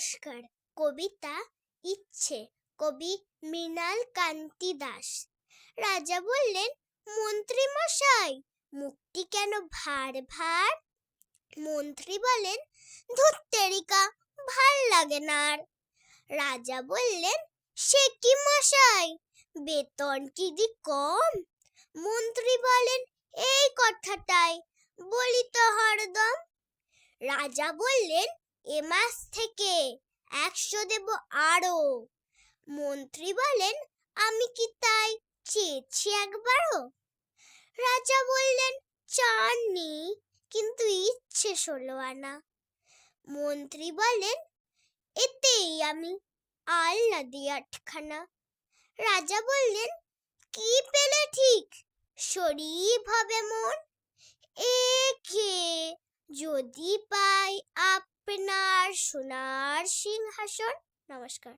নমস্কার। কবিতা ইচ্ছে, কবি মৃণাল কান্তি দাস। রাজা বললেন মন্ত্রী মশাই মুক্তি কেন ভার ভার? মন্ত্রী বলেন, ধুত্তেরিকা ভালো লাগে না আর। রাজা বললেন, সে কি মশাই, বেতন কি দি কম? মন্ত্রী বলেন, এই কথাটাই, বলি তো হরদম। রাজা বললেন এ মাস থেকে একশো দেব আরও মন্ত্রী বলেন, আমি কি তাই চেয়েছি একবারও? রাজা বললেন, চাননি, কিন্তু ইচ্ছে ষোলো আনা। মন্ত্রী বলেন, এতেই আমি আল্লা দি আটখানা। রাজা বললেন, কি পেলে ঠিক? শরীফ হবে মন। একে যদি পাই আপনার সোনার সিংহাসন নমস্কার।